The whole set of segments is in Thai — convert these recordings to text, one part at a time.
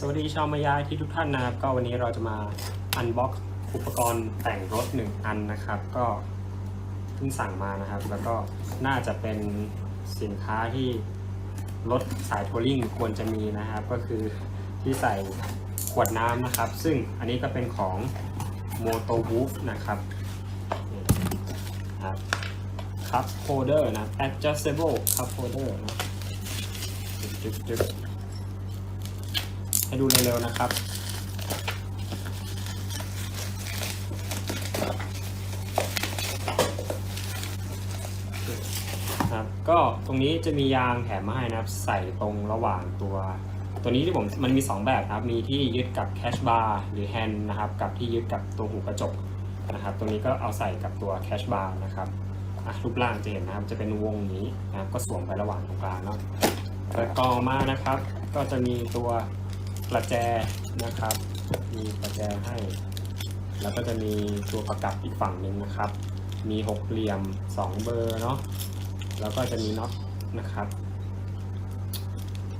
สวัสดีชาวมายาที่ทุกท่านนะครับ ก็วันนี้เราจะมาอันบ็อกอุปกรณ์แต่งรถหนึ่งอันนะครับ ก็เพิ่งสั่งมานะครับ แล้วก็น่าจะเป็นสินค้าที่รถสายทัวริงควรจะมีนะครับ ก็คือที่ใส่ขวดน้ำนะครับ ซึ่งอันนี้ก็เป็นของ Moto Wolf นะครับครับ cup holder นะ adjustable cup holder นะจึ๊บจึ๊บ ให้ดูเร็วๆนะครับ ครับ ก็ตรงนี้จะมียางแถมมาให้นะครับ ใส่ตรงระหว่างตัว ตัวนี้ที่ผมมันมี 2 แบบครับ มีที่ยึดกับแคชบาร์หรือแฮนด์นะครับ กับที่ยึดกับตัวหูกระจกนะครับ ตรงนี้ก็เอาใส่กับตัวแคชบาร์นะครับรูปร่างจะเห็นนะครับ จะเป็นวงนี้นะครับ ก็สวมไประหว่างตรงกลางเนาะเปิดกล่องมานะครับ ก็จะมีตัว ประแจนะครับ มีประแจให้ แล้วก็จะมีตัวประกับอีกฝั่งหนึ่งนะครับ มีหกเหลี่ยม2เบอร์เนาะ แล้วก็จะมีน็อตนะครับ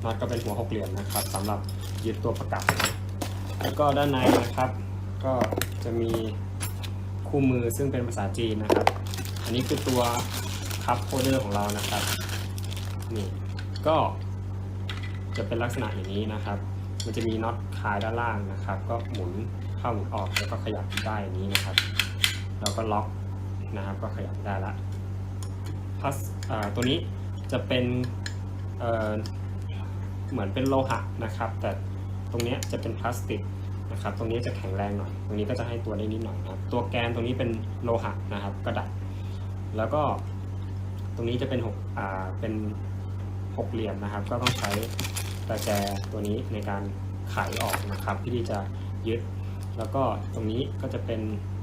น็อตก็เป็นหัวหกเหลี่ยมนะครับสำหรับยึดตัวประกับ แล้วก็ด้านในนะครับ ก็จะมีคู่มือซึ่งเป็นภาษาจีนนะครับ อันนี้คือตัวคัพโฮเดอร์ของเรานะครับ นี่ ก็จะเป็นลักษณะอย่างนี้นะครับ มันจะมีน็อตคลายด้านล่างนะครับ ก็หมุนเข้าหมุนออกแล้วก็ขยับได้นี้นะครับ แล้วก็ล็อกนะครับ ก็ขยับได้ละพลาสตัวนี้จะเป็นเเหมือนเป็นโลหะนะครับ แต่ตรงเนี้ยจะเป็นพลาสติกนะครับ ตรงนี้จะแข็งแรงหน่อย ตรงนี้ก็จะให้ตัวได้นิดหน่อยนะครับ ตัวแกนตรงนี้เป็นโลหะนะครับกระดาษแล้วก็ตรงนี้จะเป็นหกเป็นหกเหลี่ยมนะครับ ก็ต้องใช้ ประแจตัวนี้ในการไขออกนะครับเพื่อที่จะยึด แล้วก็ตรงนี้ก็จะเป็น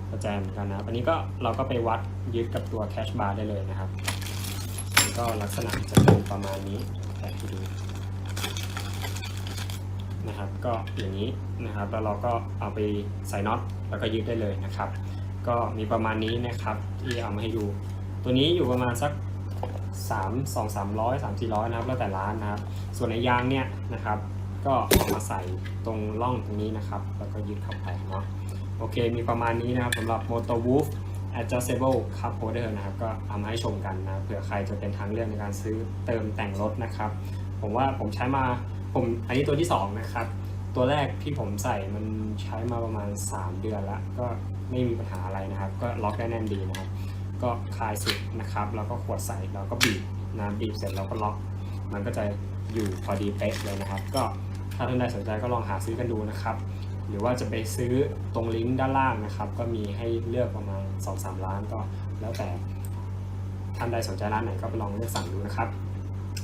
ประแจเหมือนกันนะอันนี้ก็เราก็ไปวัดยึดกับตัวแคชบาร์ได้เลยนะครับมันก็ลักษณะจะเป็นประมาณนี้แค่ที่ดูนะครับก็อย่างนี้นะครับแล้วเราก็เอาไปใส่น็อตแล้วก็ยึดได้เลยนะครับ ก็มีประมาณนี้นะครับที่เอามาให้ดู ตัวนี้อยู่ประมาณสัก 3 2 3 0 0 3 4 0 0นะครับแล้วแต่ร้านนะครับ ส่วนในยางเนี่ยนะครับ ก็เอามาใส่ตรงร่องตรงนี้นะครับ แล้วก็ยึดเข้าไปเนาะโอเค มีประมาณนี้นะครับสำหรับ Moto Wolf Adjustable Cup Holder นะครับ ก็เอามาให้ชมกันนะเผื่อใครจะเป็นทางเลือกในการซื้อเติมแต่งรถนะครับ ผมว่าผมใช้มาผมอันนี้ตัวที่ 2 นะครับ ตัวแรกที่ผมใส่มันใช้มาประมาณ 3 เดือนแล้วก็ไม่มีปัญหาอะไรนะครับ ก็ล็อกได้แน่นดีนะครับ ก็คลายสุดนะครับแล้วก็ขวดใส่แล้วก็บีบนะบีบเสร็จแล้วก็ล็อกมันก็จะอยู่พอดีเป๊ะเลยนะครับ ก็ถ้าท่านใดสนใจก็ลองหาซื้อกันดูนะครับ หรือว่าจะไปซื้อตรงลิงก์ด้านล่างนะครับ ก็มีให้เลือกประมาณ 2-3 ร้านก็แล้วแต่ท่านใดสนใจร้านไหนก็ไปลองเลือกสั่งดูนะครับ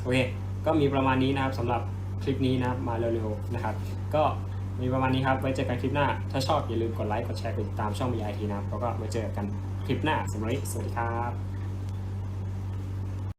โอเคก็มีประมาณนี้นะครับสำหรับคลิปนี้นะครับมาเร็วๆนะครับ ก็ มีประมาณนี้ครับ ไว้เจอกันคลิปหน้า ถ้าชอบอย่าลืมกดไลค์ กดแชร์ กดติดตามช่องมีไอทีนะครับแล้วก็ไว้เจอกันคลิปหน้าสำหรับวันนี้สวัสดีครับ